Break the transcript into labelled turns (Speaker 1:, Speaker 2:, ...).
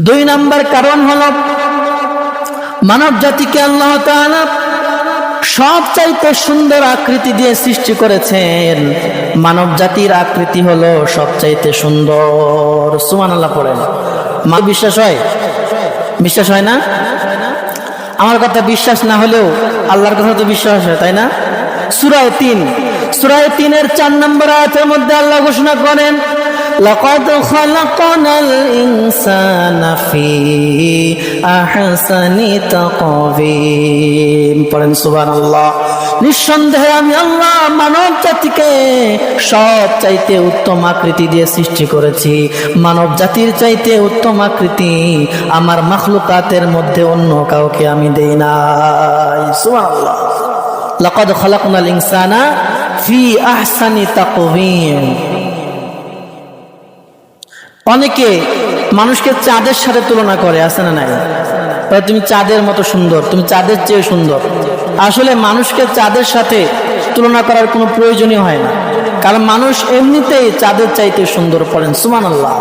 Speaker 1: দুই নাম্বার কারণ হলো মানব জাতিকে আল্লাহ তাআলা সব চাইতে সুন্দর আকৃতি দিয়ে সৃষ্টি করেছেন। মানব জাতির আকৃতি হলো সবচাইতে সুন্দর। সুমান আল্লাহ পড়েন। মা বিশ্বাস হয়? বিশ্বাস হয় না? আমার কথা বিশ্বাস না হলেও আল্লাহর কথা তো বিশ্বাস হয়, তাই না? সুরায় তিন। সুরায় তিনের চার নম্বর আয়াতের মধ্যে আল্লাহ ঘোষণা করেন لقد خلقنا الإنسان في أحسن تقويم পড়েন সুবহানাল্লাহ নিঃসন্দেহে আমি আল্লাহ মানব জাতিকে সব চাইতে উত্তম আকৃতি দিয়ে সৃষ্টি করেছি মানব জাতির চাইতে উত্তম আকৃতি আমার মাখলুকাতের মধ্যে অন্য কাউকে আমি দেই নাই সুবহানাল্লাহ লাকাদ খালাকনাল ইনসানা ফি আহসানি তাকওয়িম অনেকে মানুষকে চাঁদের সাথে তুলনা করে, আছে না নাই? তুমি চাঁদের মতো সুন্দর, তুমি চাঁদের চেয়ে সুন্দর। আসলে মানুষকে চাঁদের সাথে তুলনা করার কোনো প্রয়োজনই হয় না। কারণ মানুষ এমনিতেই চাঁদের চাইতে সুন্দর পড়েন সুমান আল্লাহ